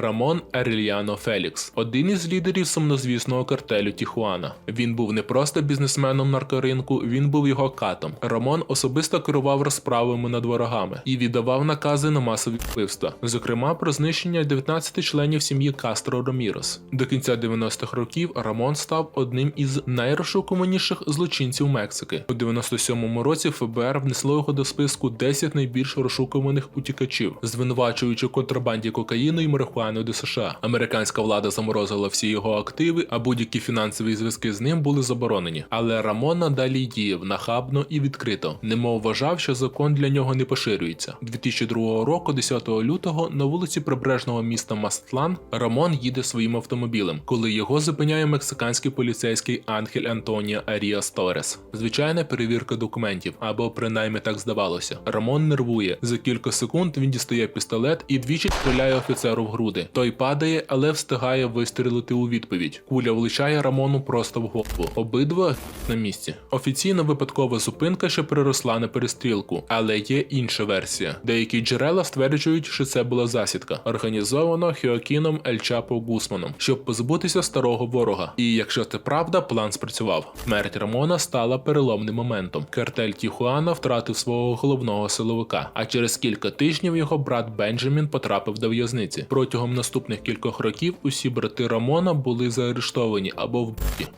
Рамон Арельяно Фелікс, один із лідерів сумнозвісного картелю Тіхуана. Він був не просто бізнесменом наркоринку, він був його катом. Рамон особисто керував розправами над ворогами і віддавав накази на масові вбивства, зокрема про знищення 19 членів сім'ї Кастро Ромірос. До кінця 90-х років Рамон став одним із найрозшукуваніших злочинців Мексики. У 97-му році ФБР внесло його до списку 10 найбільш розшукуваних утікачів, звинувачуючи контрабанді кокаїну і марихуани до США. Американська влада заморозила всі його активи, а будь-які фінансові зв'язки з ним були заборонені. Але Рамон надалі діяв нахабно і відкрито, немов вважав, що закон для нього не поширюється. 2002 року, 10 лютого, на вулиці прибережного міста Мастлан Рамон їде своїм автомобілем, коли його зупиняє мексиканський поліцейський Ангель Антоніо Аріас Торес. Звичайна перевірка документів, або принаймні так здавалося. Рамон нервує. За кілька секунд він дістає пістолет і двічі стріляє офіцеру в груди. Той падає, але встигає вистрілити у відповідь. Куля влучає Рамону просто в голову. Обидва на місці. Офіційно випадкова зупинка, що переросла на перестрілку, але є інша версія. Деякі джерела стверджують, що це була засідка, організована Хіокіном Ель Чапо Гусманом, щоб позбутися старого ворога. І якщо це правда, план спрацював. Смерть Рамона стала переломним моментом. Картель Тіхуана втратив свого головного силовика, а через кілька тижнів його брат Бенджамін потрапив до в'язниці. Протягом наступних кількох років усі брати Рамона були заарештовані або вбиті.